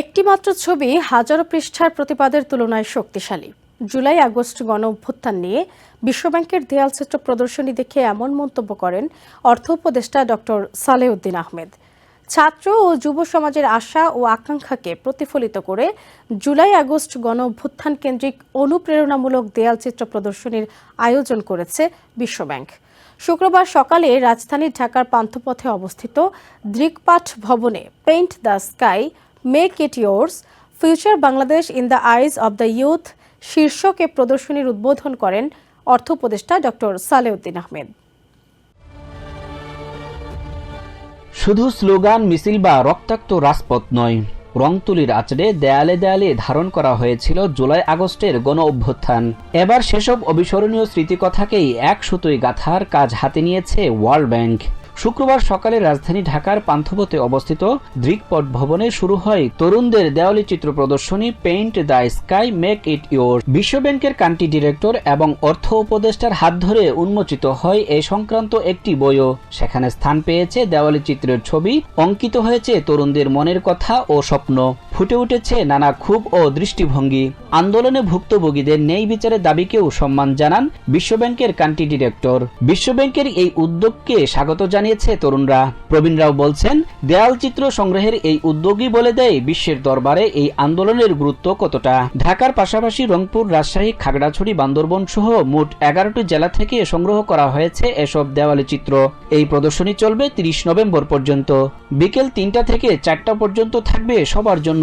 একটিমাত্র ছবি হাজারো পৃষ্ঠার প্রতিবাদের তুলনায় শক্তিশালী। জুলাই আগস্ট গণ অভ্যুত্থান নিয়ে বিশ্বব্যাংকের দেয়ালচিত্র প্রদর্শনী দেখে এমন মন্তব্য করেন অর্থ উপদেষ্টা ডক্টর সালেউদ্দিন আহমেদ। ছাত্র ও যুব সমাজের আশা ও আকাঙ্ক্ষাকে প্রতিফলিত করে জুলাই আগস্ট গণ অভ্যুত্থান কেন্দ্রিক অনুপ্রেরণামূলক দেয়ালচিত্র প্রদর্শনীর আয়োজন করেছে বিশ্বব্যাংক। শুক্রবার সকালে রাজধানী ঢাকার পান্থপথে অবস্থিত দৃকপাঠ ভবনে paint the sky make it yours future Bangladesh in the eyes of the youth শীর্ষক প্রদর্শনীর উদ্বোধন করেন অর্থ উপদেষ্টা ডক্টর সালেউদ্দিন আহমেদ। শুধু স্লোগান, মিছিল বা রক্তাক্ত রাজপথ নয়, রংতুলির আচড়ে দেয়ালে দেয়ালে ধারণ করা হয়েছিল জুলাই আগস্টের গণ অভ্যুত্থান। এবার সেসব অবিস্মরণীয় স্মৃতিকথাকেই এক সুতোয় গাথার কাজ হাতে নিয়েছে ওয়ার্ল্ড ব্যাংক শুক্রবার সকালে রাজধানী ঢাকার পান্থপথে অবস্থিত দৃকপট ভবনে শুরু হয় তরুণদের দেওয়ালি চিত্র প্রদর্শনী paint the sky make it your বিশ্বব্যাংকের কান্ট্রি ডিরেক্টর এবং অর্থ উপদেষ্টার হাত ধরে উন্মোচিত হয় এ সংক্রান্ত একটি বইও। সেখানে স্থান পেয়েছে দেওয়ালি চিত্রের ছবি, অঙ্কিত হয়েছে তরুণদের মনের কথা ও স্বপ্ন। ফুটে উঠেছে নানা ক্ষোভ ও দৃষ্টিভঙ্গি। আন্দোলনে ভুক্তভোগীদের ন্যায় বিচারের দাবিকেও সম্মান জানান বিশ্বব্যাংকের কান্ট্রি ডিরেক্টর। বিশ্বব্যাংকের এই উদ্যোগকে স্বাগত জানিয়েছে তরুণরা। প্রবীণ রাও বলছেন, দেয়াল চিত্র সংগ্রহের এই উদ্যোগই বলে দেয় বিশ্বের দরবারে এই আন্দোলনের গুরুত্ব কতটা। ঢাকার পাশাপাশি রংপুর, রাজশাহী, খাগড়াছড়ি বান্দরবন সহ মোট এগারোটি জেলা থেকে সংগ্রহ করা হয়েছে এসব দেওয়ালি চিত্র। এই প্রদর্শনী চলবে তিরিশ নভেম্বর পর্যন্ত। বিকেল তিনটা থেকে চারটা পর্যন্ত থাকবে সবার জন্য